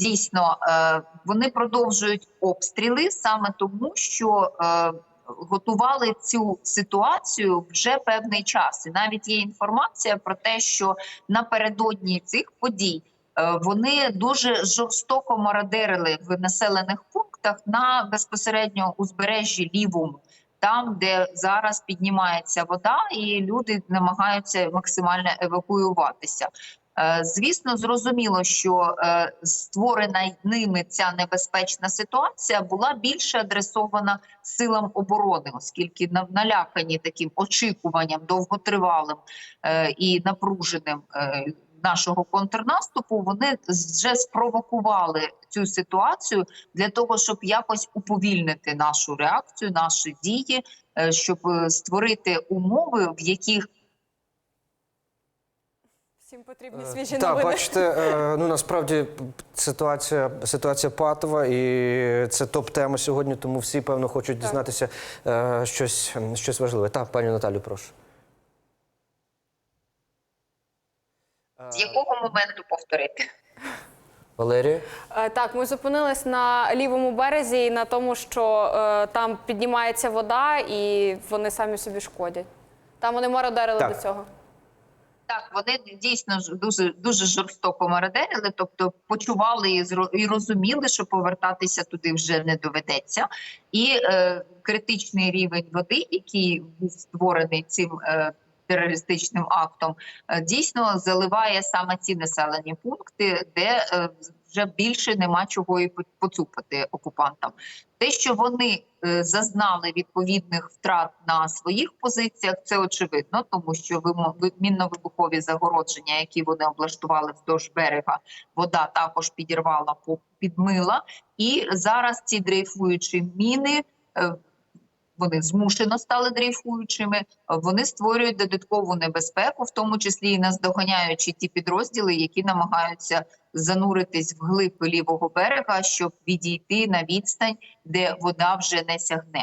дійсно е, вони продовжують обстріли саме тому, що е, готували цю ситуацію вже певний час. І навіть є інформація про те, що напередодні цих подій е, вони дуже жорстоко мародерили в населених пунктах на безпосередньо узбережжі лівому. Там, де зараз піднімається вода, і люди намагаються максимально евакуюватися. Е, Звісно, зрозуміло, що е, створена ними ця небезпечна ситуація була більше адресована силам оборони, оскільки на- налякані таким очікуванням довготривалим е, і напруженим нашого контрнаступу, вони вже спровокували цю ситуацію для того, щоб якось уповільнити нашу реакцію, наші дії, щоб створити умови, в яких Всім потрібні свіжі Так, бачите, е, ну насправді ситуація, ситуація патова, і це топ-тема сьогодні, тому всі, певно, хочуть дізнатися е, щось, щось важливе. Так, пані Наталю, прошу. з якого моменту повторити. Валерія? Е, Так, ми зупинились на лівому березі і на тому, що е, там піднімається вода, і вони самі собі шкодять. Там вони мародерили Так. до цього. Так, вони дійсно дуже дуже жорстоко мародерили, тобто почували і і розуміли, що повертатися туди вже не доведеться. І е, критичний рівень води, який був створений цим е, терористичним актом, е, дійсно заливає саме ці населені пункти, де е, вже більше нема чого і по- поцупити окупантам. Те, що вони е, зазнали відповідних втрат на своїх позиціях, це очевидно, тому що мінно-вибухові загородження, які вони облаштували вздовж берега, вода також підірвала підмила. І зараз ці дрейфуючі міни. Вони змушено стали дрейфуючими. Вони створюють додаткову небезпеку, в тому числі і наздоганяючи ті підрозділи, які намагаються зануритись в глиб лівого берега, щоб відійти на відстань, де вода вже не сягне.